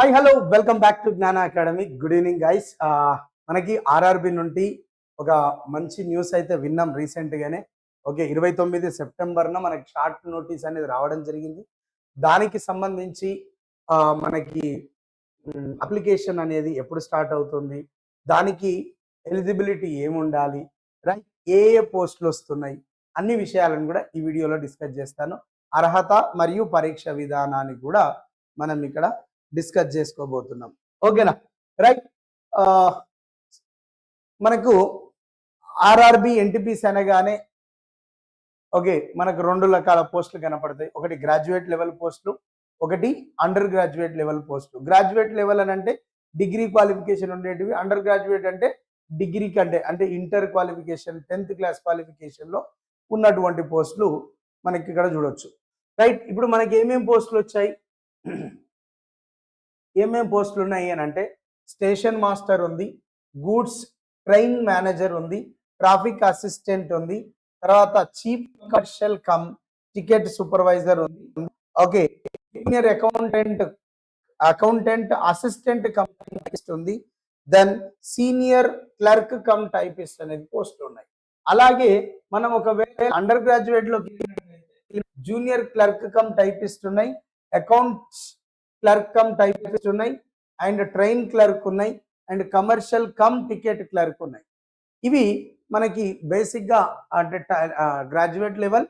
Hi hello welcome back to Gnana academy good evening guys మనకి RRB నుండి ఒక మంచి న్యూస్ అయితే విన్నాం రీసెంట్గానే ఓకే ఇరవై తొమ్మిది సెప్టెంబర్న మనకి షార్ట్ నోటీస్ అనేది రావడం జరిగింది. దానికి సంబంధించి మనకి అప్లికేషన్ అనేది ఎప్పుడు స్టార్ట్ అవుతుంది? దానికి ఎలిజిబిలిటీ ఏముండాలి? రైట్ ఏ ఏ పోస్టులు వస్తున్నాయి? అన్ని విషయాలను కూడా ఈ వీడియోలో డిస్కస్ చేస్తాను. అర్హత మరియు పరీక్ష విధానాన్ని కూడా మనం ఇక్కడ డిస్కస్ చేసుకోబోతున్నాం. ఓకేనా? రైట్ మనకు ఆర్ఆర్బి ఎన్టీపీసీ అనగానే ఓకే మనకు రెండు రకాల పోస్టులు కనపడతాయి. ఒకటి గ్రాడ్యుయేట్ లెవెల్ పోస్టులు ఒకటి అండర్ గ్రాడ్యుయేట్ లెవెల్ పోస్టులు. గ్రాడ్యుయేట్ లెవెల్ అని అంటే డిగ్రీ క్వాలిఫికేషన్ ఉండేటివి. అండర్ గ్రాడ్యుయేట్ అంటే డిగ్రీ కంటే అంటే ఇంటర్ క్వాలిఫికేషన్ టెన్త్ క్లాస్ క్వాలిఫికేషన్లో ఉన్నటువంటి పోస్టులు మనకి ఇక్కడ చూడొచ్చు. రైట్ ఇప్పుడు మనకి ఏమేమి పోస్టులు వచ్చాయి? ఏమేం పోస్టులు ఉన్నాయి అని అంటే స్టేషన్ మాస్టర్ ఉంది గూడ్స్ ట్రైన్ మేనేజర్ ఉంది ట్రాఫిక్ అసిస్టెంట్ ఉంది తర్వాత chief commercial cum ticket supervisor ఉంది. Okay senior accountant accountant assistant cum typist ఉంది then senior clerk cum typist అనేది పోస్టులు ఉన్నాయి. అలాగే మనం ఒకవేళ అండర్ గ్రాడ్యుయేట్లో జూనియర్ క్లర్క్ కమ్ టైపిస్ట్ ఉన్నాయి అకౌంట్స్ క్లర్క్ కమ్ టైపిస్ట్ ఉన్నాయి అండ్ ట్రైన్ క్లర్క్ ఉన్నాయి and commercial cum ticket clerk ఉన్నాయి. ఇవి మనకి బేసిక్గా అంటే graduate level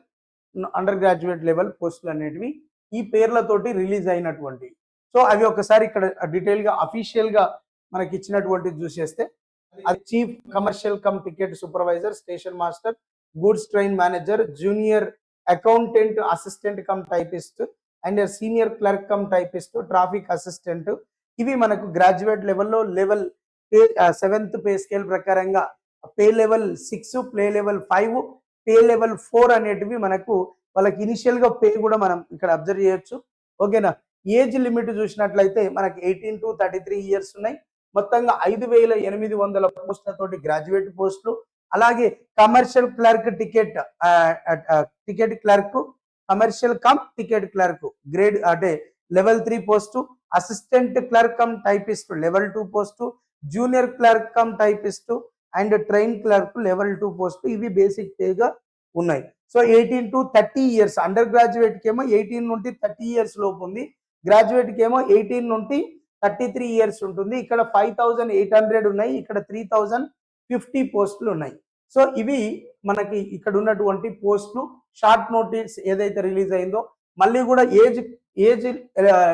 under graduate level పోస్టులు అనేటివి ఈ పేర్లతోటి రిలీజ్ అయినటువంటి. సో అవి ఒకసారి ఇక్కడ డీటెయిల్గా అఫీషియల్గా మనకి ఇచ్చినటువంటి చూసేస్తే అది chief commercial cum ticket supervisor station master goods train manager junior accountant assistant cum typist and senior clerk cum typist traffic assistant. ఇవి మనకు గ్రాడ్యుయేట్ లెవెల్లో level pay seventh pay scale ప్రకారంగా pay level six pay level five pay level four అనేటివి మనకు వాళ్ళకి ఇనిషియల్గా pay కూడా మనం ఇక్కడ అబ్జర్వ్ చేయొచ్చు. ఓకేనా? ఏజ్ లిమిట్ చూసినట్లయితే మనకి eighteen to thirty three years ఉన్నాయి. మొత్తంగా ఐదు వేల ఎనిమిది వందల పోస్టులతోటి గ్రాడ్యుయేట్ పోస్టులు. అలాగే commercial clerk ticket ticket clerk commercial cum ticket clerk grade అంటే level three post assistant clerk cum typist level two post junior clerk cum typist and train clerk level two post ఇవి basic పేగా ఉన్నాయి. So eighteen to thirty years under గ్రాడ్యుయేట్కి ఏమో eighteen నుండి thirty years లోపు ఉంది. Graduate ఏమో eighteen నుండి thirty three years ఉంటుంది. ఇక్కడ ఫైవ్ థౌజండ్ ఎయిట్ హండ్రెడ్ ఉన్నాయి. ఇక్కడ త్రీ థౌజండ్ ఫిఫ్టీ పోస్టులు ఉన్నాయి. సో ఇవి మనకి ఇక్కడ ఉన్నటువంటి పోస్టులు షార్ట్ నోటీస్ ఏదైతే రిలీజ్ అయిందో మళ్ళీ కూడా ఏజ్ ఏజ్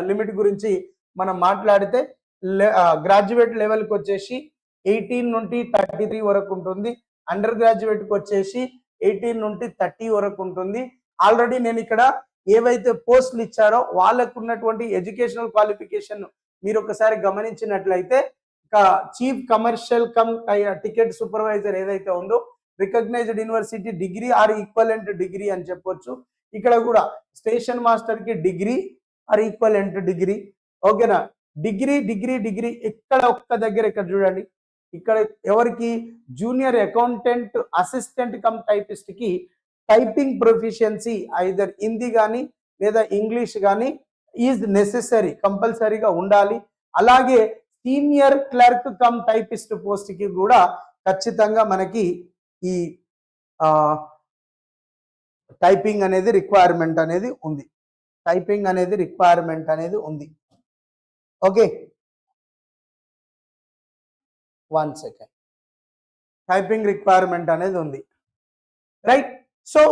లిమిట్ గురించి మనం మాట్లాడితే గ్రాడ్యుయేట్ లెవెల్కి వచ్చేసి ఎయిటీన్ నుండి థర్టీ త్రీ వరకు ఉంటుంది. అండర్ గ్రాడ్యుయేట్కి వచ్చేసి ఎయిటీన్ నుండి థర్టీ వరకు ఉంటుంది. ఆల్రెడీ నేను ఇక్కడ ఏవైతే పోస్టులు ఇచ్చారో వాళ్ళకు ఉన్నటువంటి ఎడ్యుకేషనల్ క్వాలిఫికేషన్ మీరు ఒకసారి గమనించినట్లయితే chief commercial cum ticket supervisor ఏదైతే ఉందో recognised university degree or equivalent degree అని చెప్పొచ్చు. ఇక్కడ కూడా స్టేషన్ మాస్టర్కి డిగ్రీ ఆర్ ఈక్వలెంట్ డిగ్రీ. ఓకేనా? డిగ్రీ డిగ్రీ డిగ్రీ ఇక్కడ ఒక్క దగ్గర ఇక్కడ చూడండి. ఇక్కడ ఎవరికి? జూనియర్ అకౌంటెంట్ అసిస్టెంట్ కమ్ టైపిస్ట్కి టైపింగ్ ప్రొఫిషియన్సీ ఐదర్ హిందీ కానీ లేదా ఇంగ్లీష్ కానీ ఈజ్ నెసెసరీ కంపల్సరీగా ఉండాలి. అలాగే సీనియర్ క్లర్క్ కమ్ టైపిస్ట్ పోస్ట్కి కూడా ఖచ్చితంగా మనకి ఈ టైపింగ్ అనేది రిక్వైర్మెంట్ అనేది ఉంది. టైపింగ్ అనేది రిక్వైర్మెంట్ అనేది ఉంది. Okay? One second typing requirement అనేది ఉంది. రైట్ సో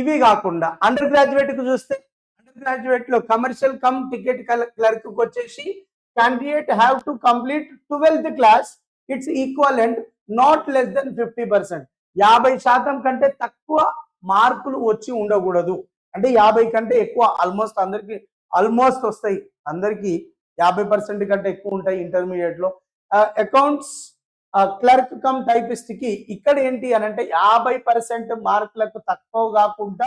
ఇవి కాకుండా అండర్ గ్రాడ్యుయేట్కి చూస్తే అండర్ గ్రాడ్యుయేట్లో కమర్షియల్ కమ్ టికెట్ క్లర్క్ వచ్చేసి candidate have to complete twelfth class it's equal and not less than fifty percent యాభై శాతం కంటే తక్కువ మార్కులు వచ్చి ఉండకూడదు. అంటే యాభై కంటే ఎక్కువ ఆల్మోస్ట్ అందరికి ఆల్మోస్ట్ వస్తాయి. అందరికీ యాభై పర్సెంట్ కంటే ఎక్కువ ఉంటాయి ఇంటర్మీడియట్లో అకౌంట్స్ క్లర్క్ కమ్ టైపిస్ట్కి ఇక్కడ ఏంటి అని అంటే యాభై పర్సెంట్ మార్కులకు తక్కువ కాకుండా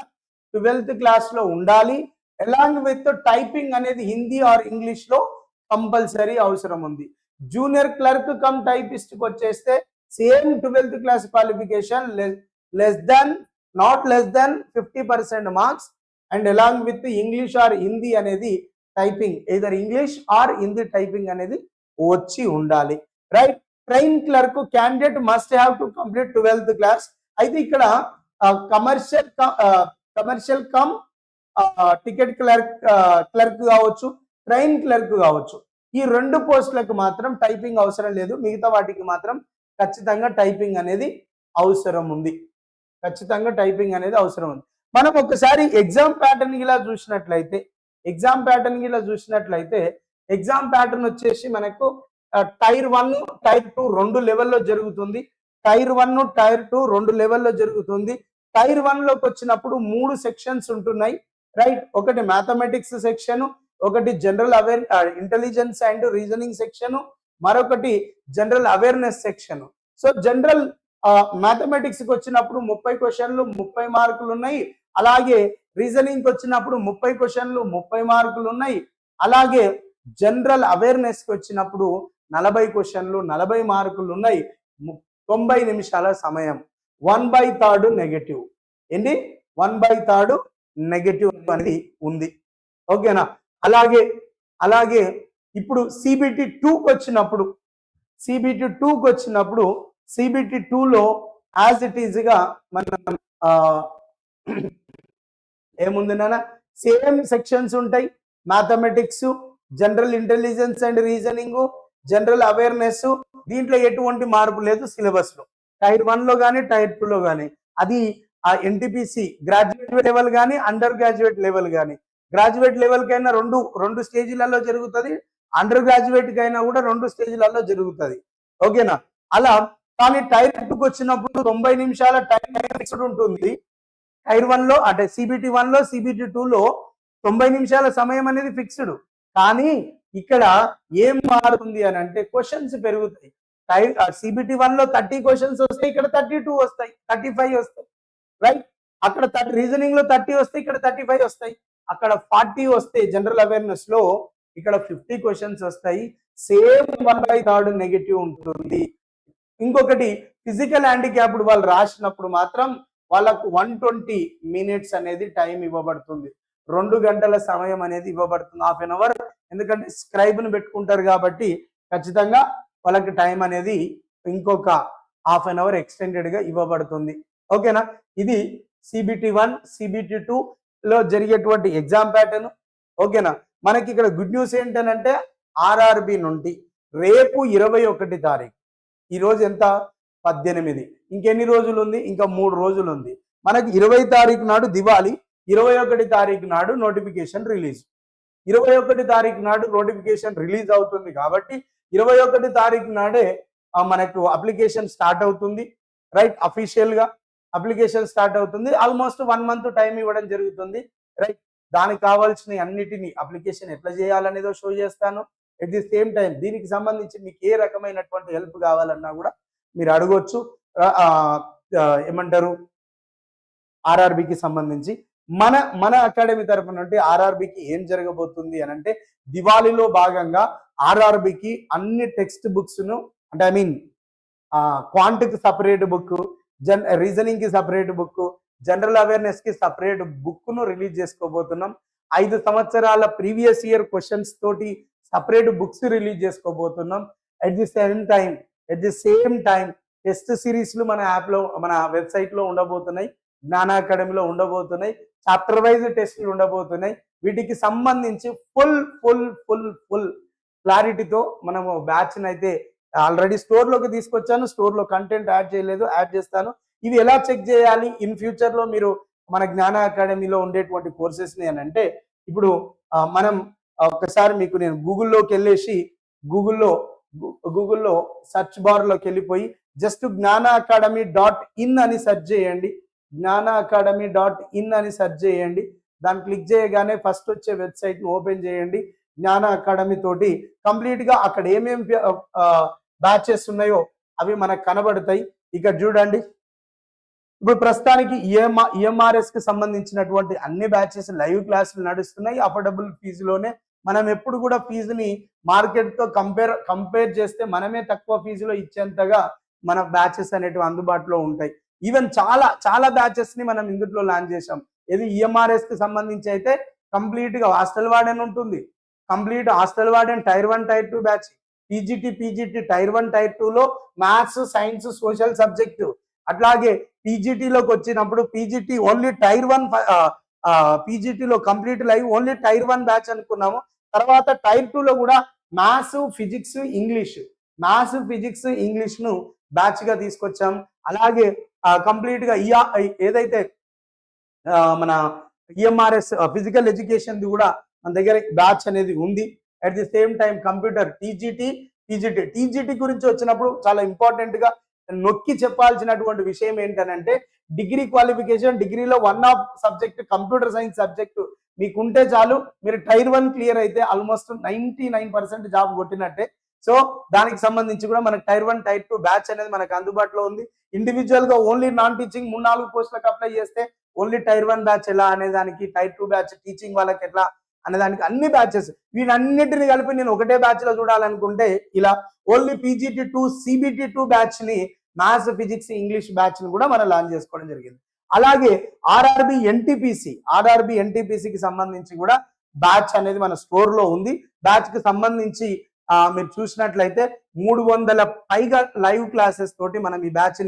ట్వెల్త్ క్లాస్లో ఉండాలి. ఎలాంగ్ విత్ టైపింగ్ అనేది హిందీ ఆర్ ఇంగ్లీష్లో కంపల్సరీ అవసరం ఉంది. జూనియర్ క్లర్క్ కమ్ టైపిస్ట్కి వచ్చేస్తే same twelfth class qualification less than not less than fifty percent marks and along with English or Hindi అనేది typing. Either English or Hindi typing అనేది వచ్చి ఉండాలి. Right train clerk candidate must have to complete twelfth class అయితే ఇక్కడ commercial commercial cum ticket clerk clerk కావచ్చు train clerk కావచ్చు. ఈ రెండు పోస్టులకు మాత్రం టైపింగ్ అవసరం లేదు. మిగతా వాటికి మాత్రం ఖచ్చితంగా టైపింగ్ అనేది అవసరం ఉంది. ఖచ్చితంగా టైపింగ్ అనేది అవసరం ఉంది. మనం ఒకసారి ఎగ్జామ్ ప్యాటర్న్ ఇలా చూసినట్లయితే ఎగ్జామ్ ప్యాటర్న్ ఇలా చూసినట్లయితే ఎగ్జామ్ ప్యాటర్న్ వచ్చేసి మనకు టైర్ వన్ టైర్ టూ రెండు లెవెల్లో జరుగుతుంది. టైర్ వన్ టైర్ టూ రెండు లెవెల్లో జరుగుతుంది. టైర్ వన్లోకి వచ్చినప్పుడు మూడు సెక్షన్స్ ఉంటున్నాయి. రైట్ ఒకటి మ్యాథమెటిక్స్ సెక్షన్ ఒకటి general aware intelligence and reasoning section మరొకటి general awareness section. So general మ్యాథమెటిక్స్కి వచ్చినప్పుడు ముప్పై క్వశ్చన్లు ముప్పై మార్కులు ఉన్నాయి. అలాగే రీజనింగ్కి వచ్చినప్పుడు ముప్పై క్వశ్చన్లు ముప్పై మార్కులు ఉన్నాయి. అలాగే జనరల్ అవేర్నెస్కి వచ్చినప్పుడు నలభై క్వశ్చన్లు నలభై మార్కులు ఉన్నాయి. తొంభై నిమిషాల సమయం. One by third negative. ఏంటి? వన్ బై థర్డ్ నెగటివ్ అనేది ఉంది. ఓకేనా? అలాగే అలాగే ఇప్పుడు సిబిటి టూకి వచ్చినప్పుడు సిబిటి టూకి వచ్చినప్పుడు సిబిటి టూలో యాజ్ ఇట్ ఈజ్గా మనం ఏముంది నాన్న? సేమ్ సెక్షన్స్ ఉంటాయి. Mathematics general intelligence and reasoning general awareness దీంట్లో ఎటువంటి మార్పు లేదు సిలబస్లో. టైర్ వన్లో కానీ టైర్ టూ లో కానీ అది ఆ ఎన్టీపీసీ గ్రాడ్యుయేట్ లెవెల్ కానీ అండర్ గ్రాడ్యుయేట్ లెవెల్ కానీ గ్రాడ్యుయేట్ లెవెల్ కైనా రెండు రెండు స్టేజీలలో జరుగుతుంది. అండర్ గ్రాడ్యుయేట్ అయినా కూడా రెండు స్టేజ్లలో జరుగుతుంది. ఓకేనా? అలా కానీ టైర్ టూకి వచ్చినప్పుడు తొంభై నిమిషాల టైం ఫిక్స్డ్ ఉంటుంది. టైర్ వన్లో అంటే సిబిటి వన్లో సిబిటి టూ లో తొంభై నిమిషాల సమయం అనేది ఫిక్స్డ్ కానీ ఇక్కడ ఏం మారుతుంది అని అంటే క్వశ్చన్స్ పెరుగుతాయి. టైర్ సిబిటి వన్లో థర్టీ క్వశ్చన్స్ వస్తాయి ఇక్కడ థర్టీ టూ వస్తాయి థర్టీ ఫైవ్ వస్తాయి. రైట్ అక్కడ థర్టీ రీజనింగ్లో థర్టీ వస్తాయి ఇక్కడ థర్టీ ఫైవ్ వస్తాయి. అక్కడ ఫార్టీ వస్తే జనరల్ అవేర్నెస్లో ఇక్కడ ఫిఫ్టీ క్వశ్చన్స్ వస్తాయి. Same one by third negative ఉంటుంది. ఇంకొకటి ఫిజికల్ హ్యాండిక్యాప్డ్ వాళ్ళు రాసినప్పుడు మాత్రం వాళ్ళకు వన్ ట్వంటీ మినిట్స్ అనేది టైం ఇవ్వబడుతుంది. రెండు గంటల సమయం అనేది ఇవ్వబడుతుంది. హాఫ్ అన్ అవర్ ఎందుకంటే స్క్రైబ్ను పెట్టుకుంటారు కాబట్టి ఖచ్చితంగా వాళ్ళకి టైం అనేది ఇంకొక హాఫ్ అన్ అవర్ ఎక్స్టెండెడ్గా ఇవ్వబడుతుంది. ఓకేనా? ఇది సిబిటి వన్ సిబిటి టూ లో జరిగేటువంటి ఎగ్జామ్ ప్యాటర్న్ ఓకేనా? మనకి ఇక్కడ గుడ్ న్యూస్ ఏంటనంటే ఆర్ఆర్బి నుండి రేపు ఇరవై ఒకటి తారీఖు. ఈ రోజు ఎంత? పద్దెనిమిది. ఇంకెన్ని రోజులు ఉంది ఇంకా మూడు రోజులు ఉంది మనకి ఇరవై తారీఖు నాడు దివాలి ఇరవై ఒకటి తారీఖు నాడు నోటిఫికేషన్ రిలీజ్ ఇరవై ఒకటి తారీఖు నాడు నోటిఫికేషన్ రిలీజ్ అవుతుంది కాబట్టి ఇరవై ఒకటి తారీఖు నాడే మనకు అప్లికేషన్ స్టార్ట్ అవుతుంది. రైట్ అఫీషియల్గా అప్లికేషన్ స్టార్ట్ అవుతుంది. ఆల్మోస్ట్ వన్ మంత్ టైం ఇవ్వడం జరుగుతుంది. రైట్ దానికి కావాల్సిన అన్నిటిని అప్లికేషన్ ఎట్లా చేయాలనేదో షో చేస్తాను. ఎట్ ది సేమ్ టైం దీనికి సంబంధించి మీకు ఏ రకమైనటువంటి హెల్ప్ కావాలన్నా కూడా మీరు అడగొచ్చు. ఏమంటారు? ఆర్ఆర్బికి సంబంధించి మన మన అకాడమీ తరపు నుండి ఆర్ఆర్బికి ఏం జరగబోతుంది అని అంటే దివాళీలో భాగంగా ఆర్ఆర్బికి అన్ని టెక్స్ట్ బుక్స్ను అంటే ఐ మీన్ క్వాంట్కి సపరేట్ బుక్ జన్ రీజనింగ్కి సపరేట్ బుక్ జనరల్ అవేర్నెస్కి సపరేట్ బుక్ను రిలీజ్ చేసుకోబోతున్నాం. ఐదు సంవత్సరాల ప్రీవియస్ ఇయర్ క్వశ్చన్స్ తోటి సపరేట్ బుక్స్ రిలీజ్ చేసుకోబోతున్నాం. At the same time at the same time test సిరీస్లు మన యాప్లో మన వెబ్సైట్లో ఉండబోతున్నాయి. జ్ఞాన అకాడమీలో ఉండబోతున్నాయి. చాప్టర్ వైజ్ టెస్టులు ఉండబోతున్నాయి. వీటికి సంబంధించి ఫుల్ ఫుల్ ఫుల్ ఫుల్ క్లారిటీతో మనము బ్యాచ్ని అయితే ఆల్రెడీ స్టోర్లోకి తీసుకొచ్చాను. స్టోర్లో కంటెంట్ యాడ్ చేయలేదు యాడ్ చేస్తాను. ఇది ఎలా చెక్ చేయాలి? ఇన్ ఫ్యూచర్లో మీరు మన జ్ఞాన అకాడమీలో ఉండేటువంటి కోర్సెస్ని అని అంటే ఇప్పుడు మనం ఒకసారి మీకు నేను గూగుల్లోకి వెళ్ళేసి గూగుల్లో గూగుల్లో సెర్చ్ బార్లోకి వెళ్ళిపోయి just Gnana academy dot in అని సెర్చ్ చేయండి. జ్ఞాన అకాడమీ డాట్ ఇన్ అని సెర్చ్ చేయండి. దాన్ని క్లిక్ చేయగానే ఫస్ట్ వచ్చే వెబ్సైట్ను ఓపెన్ చేయండి. జ్ఞాన అకాడమీ తోటి కంప్లీట్గా అక్కడ ఏమేమి బ్యాచెస్ ఉన్నాయో అవి మనకు కనబడతాయి. ఇక్కడ చూడండి. ఇప్పుడు ప్రస్తుతానికి ఈఎంఆర్ ఈఎంఆర్ఎస్కి సంబంధించినటువంటి అన్ని బ్యాచెస్ లైవ్ క్లాసులు నడుస్తున్నాయి. అఫోర్డబుల్ ఫీజులోనే మనం ఎప్పుడు కూడా ఫీజుని మార్కెట్తో కంపేర్ కంపేర్ చేస్తే మనమే తక్కువ ఫీజులో ఇచ్చేంతగా మన బ్యాచెస్ అనేటివి అందుబాటులో ఉంటాయి. ఈవెన్ చాలా చాలా బ్యాచెస్ని మనం ఇందులో లాంచ్ చేసాం ఇది ఈఎంఆర్ఎస్కి సంబంధించి అయితే కంప్లీట్గా హాస్టల్ వార్డెన్ ఉంటుంది. Complete hostel warden tier one tier two batch PGT PGT tier one tier two లో మ్యాథ్స్ సైన్స్ సోషల్ సబ్జెక్టు అట్లాగే పీజీటీలోకి వచ్చినప్పుడు PGT only tier one పీజీటీలో complete live only tier one batch అనుకున్నాము. తర్వాత టైర్ టూలో కూడా maths physics English maths physics ఇంగ్లీష్ను బ్యాచ్గా తీసుకొచ్చాం. అలాగే కంప్లీట్గా ఇయా ఏదైతే మన ఈఎంఆర్ఎస్ ఫిజికల్ ఎడ్యుకేషన్ కూడా మన దగ్గర బ్యాచ్ అనేది ఉంది. At the same time computer TGT TGT TGT గురించి వచ్చినప్పుడు చాలా ఇంపార్టెంట్గా నొక్కి చెప్పాల్సినటువంటి విషయం ఏంటనంటే డిగ్రీ క్వాలిఫికేషన్ డిగ్రీలో one of subject computer science subject మీకు ఉంటే చాలు మీరు టైర్ వన్ క్లియర్ అయితే almost ninety nine percent job కొట్టినట్టే. So దానికి సంబంధించి కూడా మనకు tier one tier two batch అనేది మనకు అందుబాటులో ఉంది. ఇండివిజువల్గా ఓన్లీ నాన్ టీచింగ్ మూడు నాలుగు పోస్టులకు అప్లై చేస్తే ఓన్లీ టైర్ వన్ బ్యాచ్ ఎలా అనే దానికి టైర్ టూ బ్యాచ్ టీచింగ్ వాళ్ళకి ఎట్లా అనే దానికి అన్ని బ్యాచెస్ వీటన్నిటిని కలిపి నేను ఒకటే బ్యాచ్లో చూడాలనుకుంటే ఇలా only PGT two CBT two బ్యాచ్ని maths physics English బ్యాచ్ని కూడా మనం లాంచ్ చేసుకోవడం జరిగింది. అలాగే ఆర్ఆర్బి ఎన్టీపీసీ ఆర్ఆర్బి ఎన్టీపీసీకి సంబంధించి కూడా బ్యాచ్ అనేది మన స్టోర్లో ఉంది. బ్యాచ్కి సంబంధించి మీరు చూసినట్లయితే మూడు వందల పైగా లైవ్ క్లాసెస్ తోటి మనం ఈ బ్యాచ్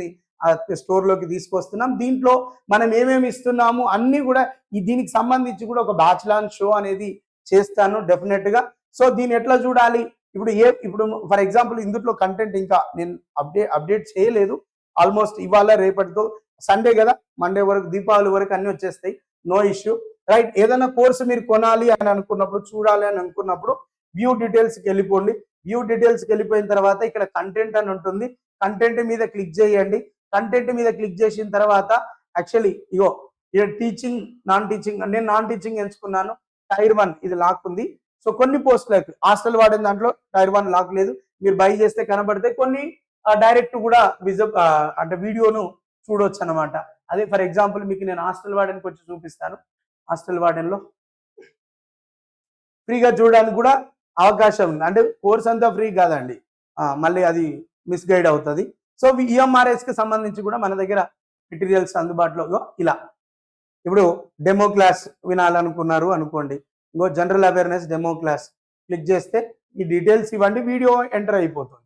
స్టోర్లోకి తీసుకొస్తున్నాం. దీంట్లో మనం ఏమేమి ఇస్తున్నాము అన్నీ కూడా ఈ దీనికి సంబంధించి కూడా ఒక బ్యాచ్ షో అనేది చేస్తాను డెఫినెట్గా సో దీన్ని ఎట్లా చూడాలి? ఇప్పుడు ఏ ఇప్పుడు ఫర్ ఎగ్జాంపుల్ ఇందులో కంటెంట్ ఇంకా నేను అప్డేట్ అప్డేట్ చేయలేదు. ఆల్మోస్ట్ ఇవాళ రేపటితో సండే కదా? మండే వరకు దీపావళి వరకు అన్ని వచ్చేస్తాయి. నో ఇష్యూ రైట్ ఏదైనా కోర్సు మీరు కొనాలి అని అనుకున్నప్పుడు చూడాలి అని అనుకున్నప్పుడు వ్యూ డీటెయిల్స్కి వెళ్ళిపోండి. వ్యూ డీటెయిల్స్కి వెళ్ళిపోయిన తర్వాత ఇక్కడ కంటెంట్ అని ఉంటుంది. కంటెంట్ మీద క్లిక్ చేయండి. కంటెంట్ మీద క్లిక్ చేసిన తర్వాత యాక్చువల్లీ ఇగో ఇక్కడ టీచింగ్ నాన్ టీచింగ్ నేను నాన్ టీచింగ్ ఎంచుకున్నాను. టైర్ వన్ ఇది లాక్ ఉంది. సో కొన్ని పోస్టులకు హాస్టల్ వాడిన దాంట్లో టైర్ వన్ లాక్ లేదు. మీరు బై చేస్తే కనబడితే కొన్ని డైరెక్ట్ కూడా విజ అంటే వీడియోను చూడొచ్చు అనమాట అదే ఫర్ ఎగ్జాంపుల్ మీకు నేను హాస్టల్ వార్డెన్కి వచ్చి చూపిస్తాను. హాస్టల్ వార్డెన్లో ఫ్రీగా చూడడానికి కూడా అవకాశం ఉంది. అంటే కోర్స్ అంతా ఫ్రీ కాదండి. మళ్ళీ అది మిస్గైడ్ అవుతుంది. సో ఈఎంఆర్ఎస్కి సంబంధించి కూడా మన దగ్గర మెటీరియల్స్ అందుబాటులో. ఇలా. ఇప్పుడు డెమో క్లాస్ వినాలనుకున్నారు అనుకోండి. ఇంకో general awareness demo class click చేస్తే ఈ డీటెయిల్స్ ఇవ్వండి వీడియో ఎంటర్ అయిపోతుంది.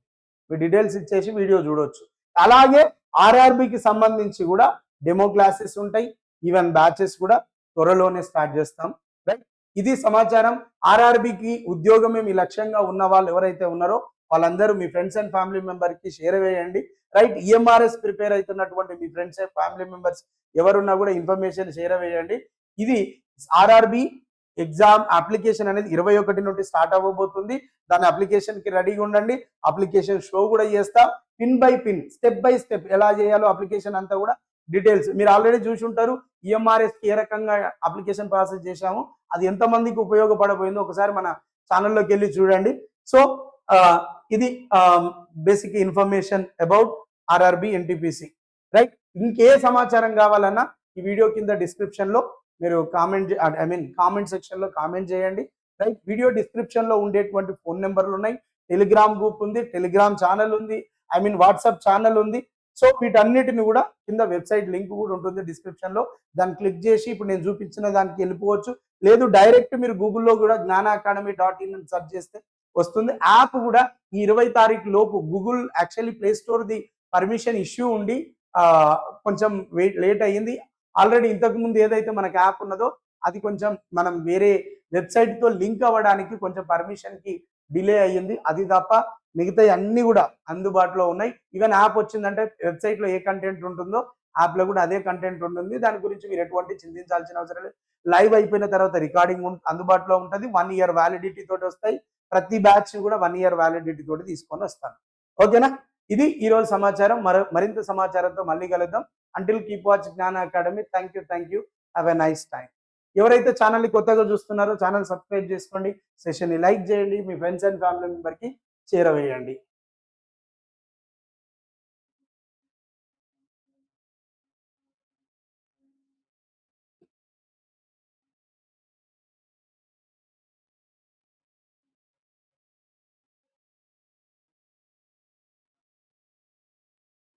మీ డీటెయిల్స్ ఇచ్చేసి వీడియో చూడొచ్చు. అలాగే ఆర్ఆర్బికి సంబంధించి కూడా డెమో క్లాసెస్ ఉంటాయి. ఈవెన్ బ్యాచెస్ కూడా త్వరలోనే స్టార్ట్ చేస్తాం. రైట్ ఇది సమాచారం. ఆర్ఆర్బికి ఉద్యోగమే మీ లక్ష్యంగా ఉన్న వాళ్ళు ఎవరైతే ఉన్నారో వాళ్ళందరూ మీ ఫ్రెండ్స్ అండ్ ఫ్యామిలీ మెంబర్కి షేర్ వేయండి. రైట్ ఈఎంఆర్ఎస్ ప్రిపేర్ అవుతున్నటువంటి మీ ఫ్రెండ్స్ ఫ్యామిలీ మెంబర్స్ ఎవరున్నా కూడా ఇన్ఫర్మేషన్ షేర్ వేయండి. ఇది ఆర్ఆర్బి ఎగ్జామ్ అప్లికేషన్ అనేది ఇరవై ఒకటి నుండి స్టార్ట్ అవ్వబోతుంది. దాని అప్లికేషన్కి రెడీగా ఉండండి. అప్లికేషన్ షో కూడా చేస్తా. Pin by pin step by step ఎలా చేయాలో అప్లికేషన్ అంతా కూడా డీటెయిల్స్ మీరు ఆల్రెడీ చూసి ఉంటారు ఈఎంఆర్ఎస్కి ఏ రకంగా అప్లికేషన్ ప్రాసెస్ చేశాము అది ఎంతమందికి ఉపయోగపడబోయిందో ఒకసారి మన ఛానల్లోకి వెళ్ళి చూడండి. సో ఇది basic information about RRB NTPC right ఇంకే సమాచారం కావాలన్నా ఈ వీడియో కింద డిస్క్రిప్షన్లో మీరు కామెంట్ ఐ మీన్ కామెంట్ సెక్షన్లో కామెంట్ చేయండి. రైట్ వీడియో డిస్క్రిప్షన్లో ఉండేటువంటి ఫోన్ నెంబర్లు ఉన్నాయి. టెలిగ్రామ్ గ్రూప్ ఉంది టెలిగ్రామ్ ఛానల్ ఉంది ఐ మీన్ వాట్సాప్ ఛానల్ ఉంది. సో వీటన్నిటిని కూడా కింద వెబ్సైట్ లింక్ కూడా ఉంటుంది డిస్క్రిప్షన్లో. దాన్ని క్లిక్ చేసి ఇప్పుడు నేను చూపించిన దానికి వెళ్ళిపోవచ్చు. లేదు డైరెక్ట్ మీరు గూగుల్లో కూడా Gyana academy dot in search చేస్తే వస్తుంది. యాప్ కూడా ఈ ఇరవై తారీఖు లోపు Google actually play store the permission issue ఉండి కొంచెం వెయిట్ లేట్ అయ్యింది. ఆల్రెడీ ఇంతకు ముందు ఏదైతే మనకి యాప్ ఉన్నదో అది కొంచెం మనం వేరే వెబ్సైట్తో లింక్ అవ్వడానికి కొంచెం పర్మిషన్కి డిలే అయ్యింది. అది తప్ప మిగతా అన్ని కూడా అందుబాటులో ఉన్నాయి. ఈవెన్ యాప్ వచ్చిందంటే వెబ్సైట్లో ఏ కంటెంట్ ఉంటుందో యాప్లో కూడా అదే కంటెంట్ ఉంటుంది. దాని గురించి మీరు ఎటువంటి చింతించాల్సిన అవసరం లేదు. లైవ్ అయిపోయిన తర్వాత రికార్డింగ్ అందుబాటులో ఉంటుంది. వన్ ఇయర్ వ్యాలిడిటీ తోటి వస్తాయి. ప్రతి బ్యాచ్ కూడా వన్ ఇయర్ వ్యాలిడిటీ తోటి తీసుకొని వస్తాను. ఓకేనా? ఇది ఈరోజు సమాచారం. మరో మరింత సమాచారంతో మళ్ళీ కలుద్దాం. Until keep watch Gnana academy thank you thank you have a nice time ఎవరైతే ఛానల్ని కొత్తగా చూస్తున్నారో ఛానల్ సబ్స్క్రైబ్ చేసుకోండి. సెషన్ని లైక్ చేయండి. మీ ఫ్రెండ్స్ అండ్ ఫ్యామిలీ మెంబర్కి చేరవేయండి.